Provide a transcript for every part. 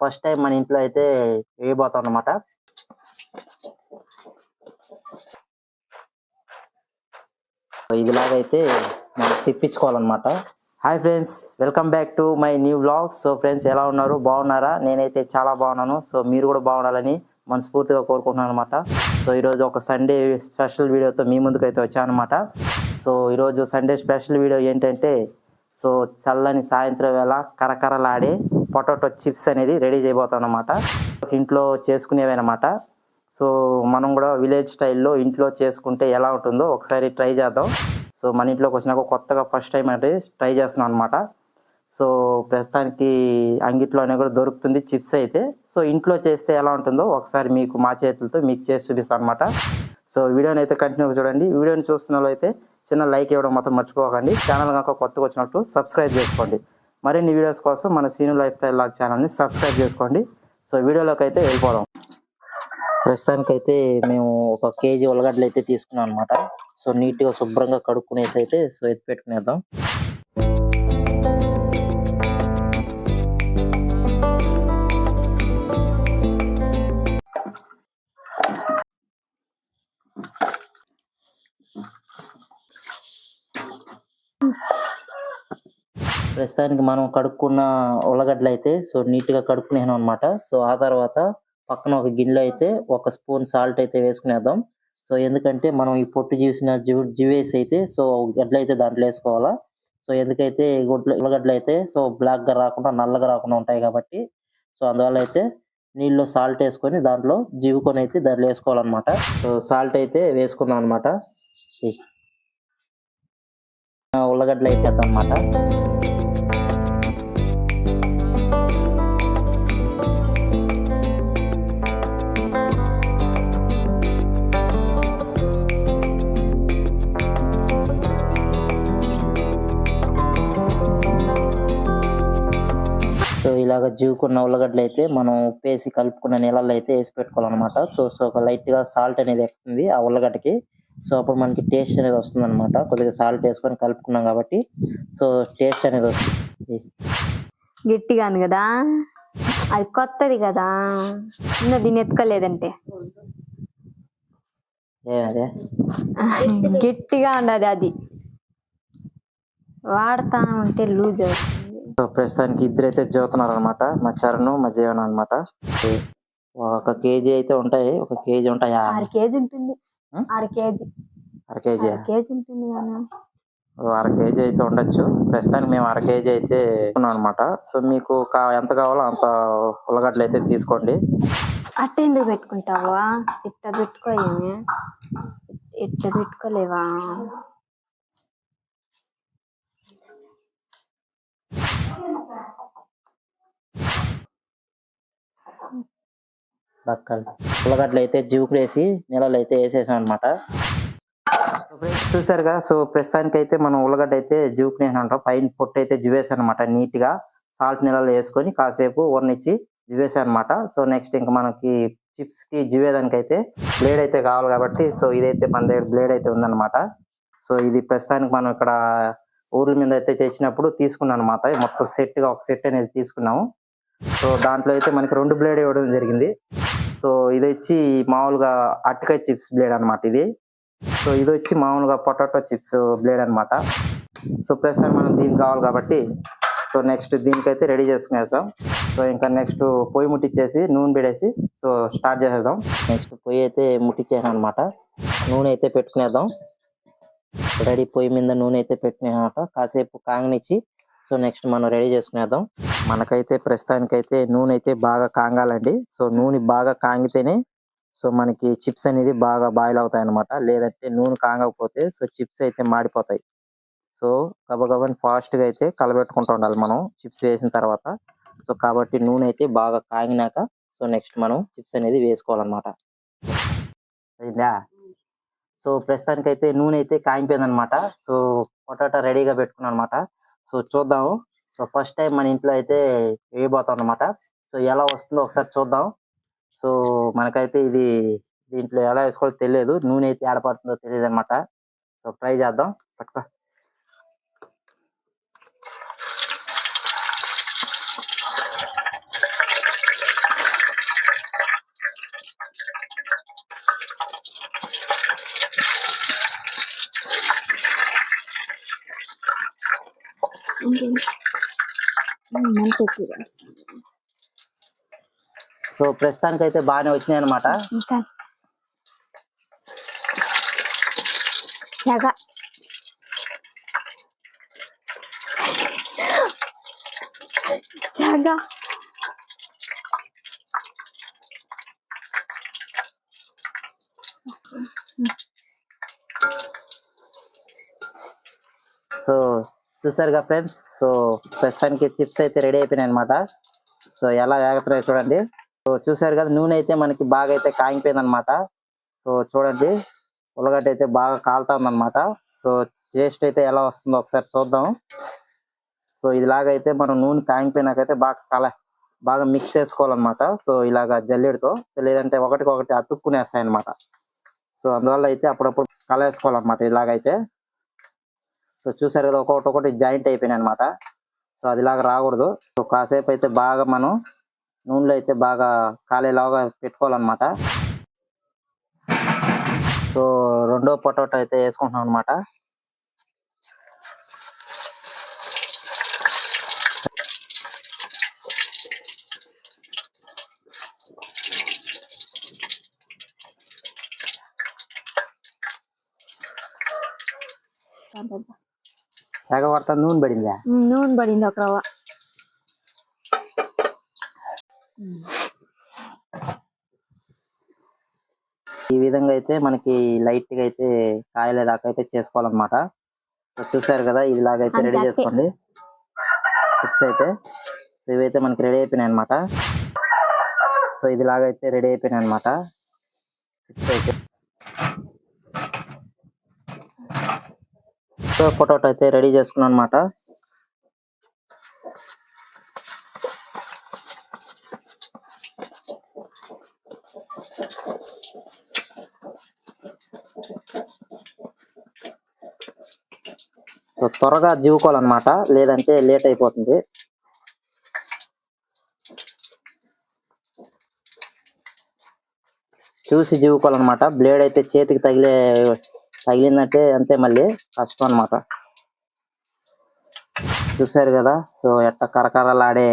First time మన ఇంట్లో అయితే వేయబోతాం అనమాట ఇదిలాగైతే మనం తిప్పించుకోవాలన్నమాట. Hi friends welcome back to my new blog so friends ఎలా ఉన్నారు? బాగున్నారా? నేనైతే చాలా బాగున్నాను. సో మీరు కూడా బాగుండాలని మనస్ఫూర్తిగా కోరుకుంటున్నాను అనమాట సో ఈరోజు ఒక సండే స్పెషల్ వీడియోతో మీ ముందుకైతే వచ్చాను అనమాట సో ఈరోజు సండే స్పెషల్ వీడియో ఏంటంటే సో చల్లని సాయంత్రం వేళ కరకరలాడే పొటాటో చిప్స్ అనేది రెడీ చేయబోతాం అనమాట ఇంట్లో చేసుకునేవి అనమాట సో మనం కూడా విలేజ్ స్టైల్లో ఇంట్లో చేసుకుంటే ఎలా ఉంటుందో ఒకసారి ట్రై చేద్దాం. సో మన ఇంట్లోకి వచ్చినాక కొత్తగా ఫస్ట్ టైం అంటే ట్రై చేస్తున్నాం అనమాట సో ప్రస్తుతానికి అంగిట్లోనే కూడా దొరుకుతుంది చిప్స్ అయితే. సో ఇంట్లో చేస్తే ఎలా ఉంటుందో ఒకసారి మీకు మా చేతులతో మీకు చేసి చూపిస్తాను అనమాట సో వీడియోని అయితే కంటిన్యూగా చూడండి. వీడియోని చూస్తున్న వాళ్ళు అయితే చిన్న లైక్ ఇవ్వడం మాత్రం మర్చిపోకండి. ఛానల్ కనుక కొత్తగా వచ్చినట్టు సబ్స్క్రైబ్ చేసుకోండి. మరిన్ని వీడియోస్ కోసం మన సీను లైఫ్ స్టైల్ లాగ్ ఛానల్ని సబ్స్క్రైబ్ చేసుకోండి. సో వీడియోలోకి అయితే వెళ్ళిపోదాం. ప్రస్తుతానికైతే మేము ఒక కేజీ ఉల్లగడ్డలు అయితే తీసుకున్నాం అనమాట సో నీట్గా శుభ్రంగా కడుక్కునేసి అయితే సో ఎత్తి పెట్టుకునేద్దాం. ప్రస్తుతానికి మనం కడుక్కున్న ఉల్లగడ్డలు అయితే సో నీట్గా కడుక్కునేను అనమాట సో ఆ తర్వాత పక్కన ఒక గిన్నెలో అయితే ఒక స్పూన్ సాల్ట్ అయితే వేసుకునేద్దాం. సో ఎందుకంటే మనం ఈ పొట్టు చూసిన జివ్ జివేసి అయితే సో గడ్డలు అయితే దాంట్లో వేసుకోవాలా. సో ఎందుకైతే గుడ్లు ఉల్లగడ్డలు అయితే సో బ్లాక్గా రాకుండా నల్లగా రాకుండా ఉంటాయి కాబట్టి సో అందువల్ల అయితే నీళ్ళు సాల్ట్ వేసుకొని దాంట్లో జీవుకొని అయితే దాంట్లో వేసుకోవాలన్నమాట. సో సాల్ట్ అయితే వేసుకుందాం అనమాట ఉల్లగడ్డలు అయితే అనమాట ఇలాగ జీవుకున్న ఉల్లగడ్డలు అయితే మనం ఉప్పేసి కలుపుకున్న నీళ్ళల్లో అయితే వేసి పెట్టుకోవాలన్నమాట. సో సో ఒక లైట్గా సాల్ట్ అనేది ఎక్కుతుంది ఆ ఉల్లగడ్డకి. సో అప్పుడు మనకి టేస్ట్ అనేది వస్తుంది అనమాట కొద్దిగా సాల్ట్ వేసుకొని కలుపుకున్నాం కాబట్టి. సో టేస్ట్ అనేది వస్తుంది. గట్టిగాను కదా? అది కొత్తది కదా? ఇంకా దీన్ని ఎత్తుకోలేదంటే. గట్టిగా ఉండదు అది. వాడతా ఉంటే లూజ్ అవుతుంది. ప్రస్తుతానికి ఇద్దరు అయితే చదువుతున్నారు అనమాట మా చరణ్ మా జీవన్ అనమాట ఒక కేజీ అయితే ఉంటాయి. ఒక కేజీ ఉంటాయా? ఆరు కేజీ ఉంటుంది? ఆరు కేజీ. అర కేజీ కేజీ ఉంటుంది కదా అర కేజీ అయితే ఉండొచ్చు. ప్రస్తుతానికి మేము అర కేజీ అయితే ఉన్నాం అనమాట సో మీకు ఎంత కావాలో అంత ఉల్లగడ్డలు అయితే తీసుకోండి. అట్ట ఎందుకు పెట్టుకుంటావా? ఇట్ట పెట్టుకో ఏమి? ఇట్ట పెట్టుకోలేవా? బక్కలు ఉల్లగడ్డలు అయితే జీవుకులు వేసి నీళ్ళలో అయితే వేసేసాం అనమాట చూసారుగా సో ప్రస్తుతానికి అయితే మనం ఉల్లగడ్డ అయితే జీవుకుని ఉంటాం పైన పొట్టు అయితే జివేసాను అనమాట నీట్గా సాల్ట్ నీళ్ళలో వేసుకొని కాసేపు ఊరనిచ్చి జివేసాను అనమాట సో నెక్స్ట్ ఇంకా మనకి చిప్స్కి జివేదానికి అయితే బ్లేడ్ అయితే కావాలి కాబట్టి సో ఇదైతే మన దగ్గర బ్లేడ్ అయితే ఉందన్నమాట. సో ఇది ప్రస్తుతానికి మనం ఇక్కడ ఊర్ల మీద అయితే తెచ్చినప్పుడు తీసుకున్నాను అనమాట మొత్తం సెట్గా ఒక సెట్ అనేది తీసుకున్నాము. సో దాంట్లో అయితే మనకి రెండు బ్లేడ్ ఇవ్వడం జరిగింది. సో ఇది వచ్చి మామూలుగా అరటికాయ చిప్స్ బ్లేడ్ అనమాట ఇది. సో ఇది వచ్చి మామూలుగా పొటాటో చిప్స్ బ్లేడ్ అనమాట సో ప్రస్తుతం మనం దీనికి కావాలి కాబట్టి సో నెక్స్ట్ దీనికైతే రెడీ చేసుకునేసాం సో ఇంకా నెక్స్ట్ పొయ్యి ముట్టించేసి నూనె పెడేసి సో స్టార్ట్ చేసేద్దాం. నెక్స్ట్ పొయ్యి అయితే ముట్టించేసాం అనమాట నూనె అయితే పెట్టుకునేద్దాం. రెడీ పొయ్యి మీద నూనె అయితే పెట్టినమాట కాసేపు కాంగనిచ్చి సో నెక్స్ట్ మనం రెడీ చేసుకునేద్దాం. మనకైతే ప్రస్తుతానికైతే నూనె అయితే బాగా కాంగాలండి. సో నూనె బాగా కాంగితేనే సో మనకి చిప్స్ అనేది బాగా బాయిల్ అవుతాయి అనమాట లేదంటే నూనె కాంగకపోతే సో చిప్స్ అయితే మాడిపోతాయి. సో గబగబని ఫాస్ట్గా అయితే కలబెట్టుకుంటూ ఉండాలి మనం చిప్స్ వేసిన తర్వాత. సో కాబట్టి నూనె అయితే బాగా కాగినాక సో నెక్స్ట్ మనం చిప్స్ అనేది వేసుకోవాలన్నమాట. అయిందా? సో ప్రస్తుతానికి అయితే నూనె అయితే కాగిపోయింది అనమాట సో పొటాటో రెడీగా పెట్టుకున్నాను అనమాట సో చూద్దాము సో ఫస్ట్ టైం మన ఇంట్లో అయితే వేయబోతాం అనమాట సో ఎలా వస్తుందో ఒకసారి చూద్దాం. సో మనకైతే ఇది దీంట్లో ఎలా వేసుకోవాలో తెలియదు. నూనె అయితే ఏడపడుతుందో తెలియదు అనమాట సో ట్రై చేద్దాం. పట్టుకో. మంట ఎక్కువ వేస్తాను. సో ప్రస్తుతానికి అయితే బాగానే వచ్చినాయి అనమాట ఇంకా సగ. సగ. సో చూసారుగా ఫ్రెండ్స్? సో ప్రస్తుతానికి చిప్స్ అయితే రెడీ అయిపోయినాయి అనమాట సో ఎలా వేగుతున్నాయో చూడండి. సో చూసారు కదా నూనె అయితే మనకి బాగా అయితే కాగిపోయింది అనమాట సో చూడండి ఉల్లగడ్డ అయితే బాగా కాలుతా ఉందన్నమాట సో టేస్ట్ అయితే ఎలా వస్తుందో ఒకసారి చూద్దాం. సో ఇదిలాగైతే మనం నూనె కాగిపోయినాకైతే బాగా కల బాగా మిక్స్ చేసుకోవాలన్నమాట. సో ఇలాగా జల్లెడతో సో లేదంటే ఒకటికొకటి అతుక్కునేస్తాయి అనమాట సో అందువల్ల అయితే అప్పుడప్పుడు కలేసుకోవాలన్నమాట ఇలాగైతే. సో చూసారు కదా ఒక్కొక్కటి ఒకటి జాయింట్ అయిపోయినాయి అనమాట సో అదిలాగా రాకూడదు. సో కాసేపు అయితే బాగా మనం నూనెలో అయితే బాగా కాలేలాగా పెట్టుకోవాలన్నమాట. సో రెండో పొటాటో అయితే వేసుకుంటున్నాం అనమాట సగ నూనె పడిందా? నూనె పడింది ఒక రవ్వ ఈ విధంగా అయితే మనకి లైట్గా అయితే కాయలేదాకా అయితే చేసుకోవాలన్నమాట. చూసారు కదా ఇలాగైతే రెడీ. చేసుకోండి. చిప్స్ అయితే. సో ఇవైతే మనకి రెడీ అయిపోయినాయి అనమాట సో ఇదిలాగైతే రెడీ అయిపోయినాయి అనమాట చిప్స్ అయితే. సో పొటాటో అయితే రెడీ చేసుకున్నాను అనమాట సో త్వరగా జీవుకోవాలన్నమాట లేదంటే లేట్ అయిపోతుంది. చూసి జీవుకోవాలన్నమాట బ్లేడ్ అయితే చేతికి తగిలే తగిలిందంటే అంతే మళ్ళీ కష్టం అన్నమాట. చూసారు కదా? సో ఎట్ట కరకరలాడే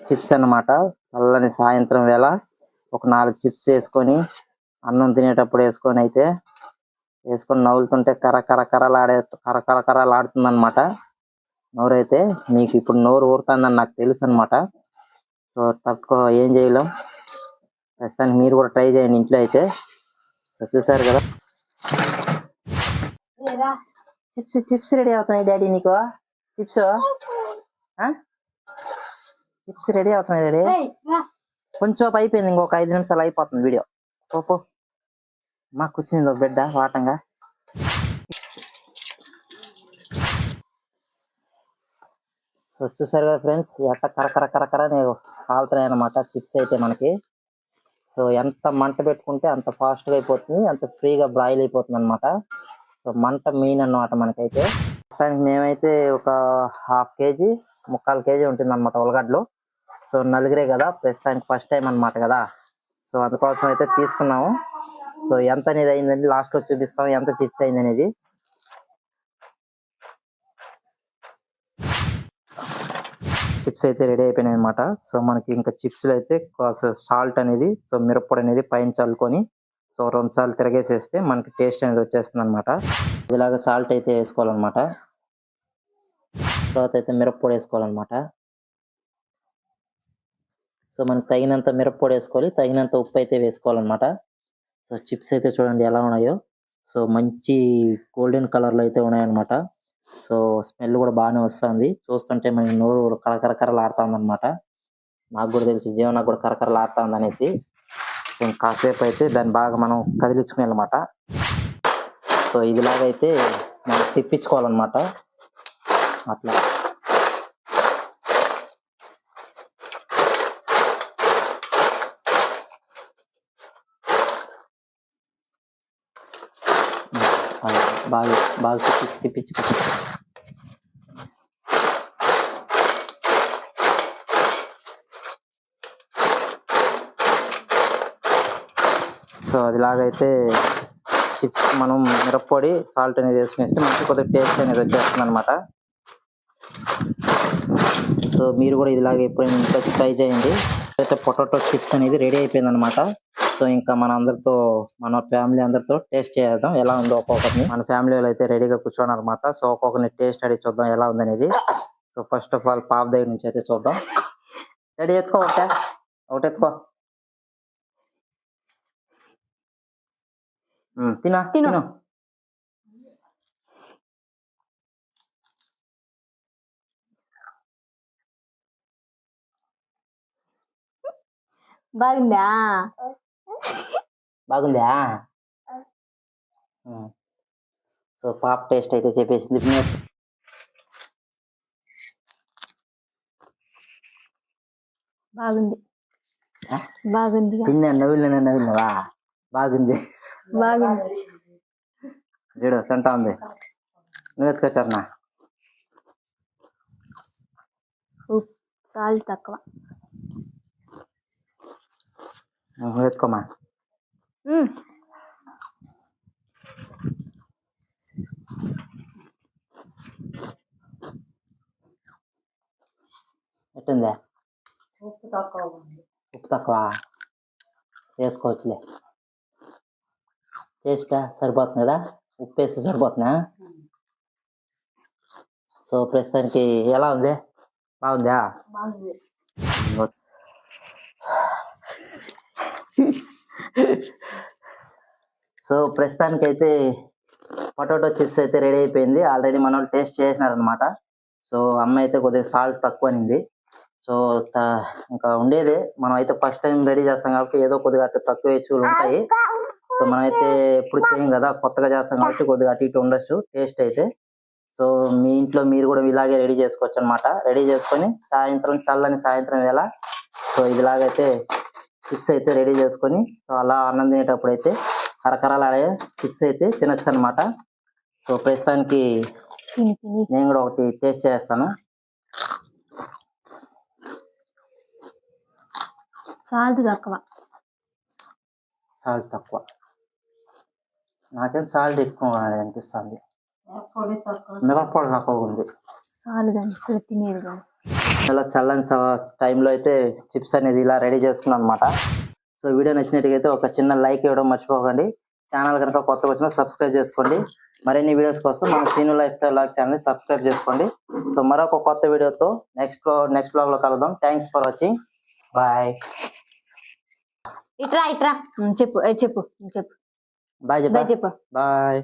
చిప్స్ అన్నమాట. చల్లని సాయంత్రం వేళ ఒక నాలుగు చిప్స్ వేసుకొని అన్నం తినేటప్పుడు వేసుకొని అయితే వేసుకొని నవ్వులుతుంటే కర కర కరలాడే కర కర కరలాడుతుంది అనమాట నోరైతే మీకు ఇప్పుడు నోరు ఊరుతుందని నాకు తెలుసు అనమాట సో తక్కువ ఏం చేయలేం. ప్రస్తుతానికి మీరు కూడా ట్రై చేయండి ఇంట్లో అయితే. సో చూసారు కదా? చిప్స్ చిప్స్ రెడీ అవుతున్నాయి డాడీ నీకు. చిప్స్? చిప్స్ రెడీ అవుతున్నాయి డాడీ. కొంచెం అయిపోయింది ఇంకొక ఐదు నిమిషాలు అయిపోతుంది వీడియో. పో పో. మా కూర్చుంది బిడ్డ వాటంగా. సో చూసారు కదా ఫ్రెండ్స్ ఎట్ట కరకర కరకర కాలుతున్నాయి అనమాట చిప్స్ అయితే మనకి. సో ఎంత మంట పెట్టుకుంటే అంత ఫాస్ట్గా అయిపోతుంది అంత ఫ్రీగా బ్రాయిల్ అయిపోతుంది అనమాట సో మంట మెయిన్ అన్నమాట మనకైతే. ప్రస్తుతానికి మేమైతే ఒక హాఫ్ కేజీ ముక్కాలు కేజీ ఉంటుంది అనమాట ఉలగడ్డలు. సో నలుగురే కదా ప్రస్తుతానికి ఫస్ట్ టైం అన్నమాట కదా. సో అందుకోసం అయితే తీసుకున్నాము. సో ఎంత అనేది అయిందని లాస్ట్లో చూపిస్తాం. ఎంత చిప్స్ అయింది అనేది. చిప్స్ అయితే రెడీ అయిపోయినాయి అనమాట సో మనకి ఇంకా చిప్స్లో అయితే సాల్ట్ అనేది సో మిరప్పొడి అనేది పైన చల్లుకొని సో రెండు సార్లు తిరగేసేస్తే మనకి టేస్ట్ అనేది వచ్చేస్తుంది అనమాట ఇలాగ సాల్ట్ అయితే వేసుకోవాలన్నమాట. తర్వాత అయితే మిరప్పొడి వేసుకోవాలన్నమాట. సో మనకి తగినంత మిరప్పొడి వేసుకోవాలి. తగినంత ఉప్పు అయితే వేసుకోవాలన్నమాట. సో చిప్స్ అయితే చూడండి ఎలా ఉన్నాయో. సో మంచి గోల్డెన్ కలర్లో అయితే ఉన్నాయన్నమాట. సో స్మెల్ కూడా బాగానే వస్తుంది. చూస్తుంటే మన నోరు కరకరకరలాడుతుంది అనమాట నాకు కూడా తెలుసు జీవన నాకు కూడా కరకరలాడుతుంది అనేసి సో కాసేపు అయితే దాన్ని బాగా మనం కదిలించుకునేయనమాట సో ఇదిలాగైతే మనం తిప్పించుకోవాలన్నమాట. అట్లా. బాగా బాగా తిప్పించి తిప్పించుకో. సో అది లాగైతే చిప్స్ మనం మిరప్పొడి సాల్ట్ అనేది వేసుకునేస్తే మనకి కొద్దిగా టేస్ట్ అనేది వచ్చేస్తుంది అనమాట సో మీరు కూడా ఇలాగే ఎప్పుడైనా ఇంట్లో ట్రై చేయండి. అయితే పొటాటో చిప్స్ అనేది రెడీ అయిపోయింది అనమాట సో ఇంకా మన అందరితో మన ఫ్యామిలీ అందరితో టేస్ట్ చేద్దాం. ఎలా ఉందో ఒక్కొక్కరిని. మన ఫ్యామిలీ వాళ్ళు అయితే రెడీగా కూర్చోండి అనమాట సో ఒక్కొక్కరిని టేస్ట్ అడిగి చూద్దాం ఎలా ఉందనేది. సో ఫస్ట్ ఆఫ్ ఆల్ పాప దగ్గర నుంచి అయితే చూద్దాం. రెడీ ఎత్తుకో ఒకటే. ఒకటి ఎత్తుకో ఉమ్, తినా తిను. తిను బాగుందా? బాగుందా? ఉమ్. సో పాప టేస్ట్ అయితే చెప్పేసింది బాగుంది? బాగుంది. తిన్నా నవ్వులైనా నవ్వులవా బాగుంది. బాగుంది చూడు తింటా ఉంది. నువ్వు ఎత్తుకొచ్చారనా సాల్ట్ తక్కువ. నువ్వు ఎత్తుకోమా. ఎట్టుందా? ఉప్పు తక్కువ ఉప్పు తక్కువ. వేసుకోవచ్చులే. టేస్ట్ సరిపోతుంది కదా? ఉప్పు వేస్తే సరిపోతుందా? సో ప్రస్తుతానికి ఎలా ఉంది? బాగుందా? సో ప్రస్తుతానికి అయితే పొటాటో చిప్స్ అయితే రెడీ అయిపోయింది. ఆల్రెడీ మన వాళ్ళు టేస్ట్ చేసినారనమాట సో అమ్మ అయితే కొద్దిగా సాల్ట్ తక్కువ అనింది సో ఇంకా ఉండేదే. మనం అయితే ఫస్ట్ టైం రెడీ చేస్తాం కాబట్టి ఏదో కొద్దిగా అటు తక్కువ హెచ్చులు ఉంటాయి. సో మనం అయితే ఎప్పుడు చేయం కదా కొత్తగా చేస్తాం కాబట్టి కొద్దిగా అటు ఇటు ఉండొచ్చు టేస్ట్ అయితే. సో మీ ఇంట్లో మీరు కూడా ఇలాగే రెడీ చేసుకోవచ్చు అనమాట రెడీ చేసుకొని సాయంత్రం చల్లని సాయంత్రం వేళ సో ఇదిలాగైతే చిప్స్ అయితే రెడీ చేసుకొని సో అలా అన్నం తినేటప్పుడు అయితే కరకరలాడే చిప్స్ అయితే తినొచ్చు అనమాట సో ప్రస్తుతానికి తిని తిని నేను కూడా ఒకటి టేస్ట్ చేస్తాను. సాల్ట్ తక్కువ. సాల్ట్ తక్కువ. నాకేం సాల్ట్ ఎక్కువ అనిపిస్తుంది. పొడి తక్కువ. ఉంది. ఇక్కడ తినేది ఇలా చల్లని టైంలో అయితే చిప్స్ అనేది ఇలా రెడీ చేసుకున్నాం అనమాట సో వీడియో నచ్చినట్టుగైతే ఒక చిన్న లైక్ ఇవ్వడం మర్చిపోకండి. ఛానల్ కనుక కొత్తగా వచ్చినా సబ్స్క్రైబ్ చేసుకోండి. మరిన్ని వీడియోస్ కోసం మన Seenu life style vlog channel subscribe చేసుకోండి. సో మరొక కొత్త వీడియోతో నెక్స్ట్ నెక్స్ట్ బ్లాగ్లో కలుద్దాం. Thanks for watching. బాయ్. ఇట్రా ఇట్రా. చెప్పు చెప్పు చెప్పు. బాయ్ బాయ్ చెప్పా చెప్పు బాయ్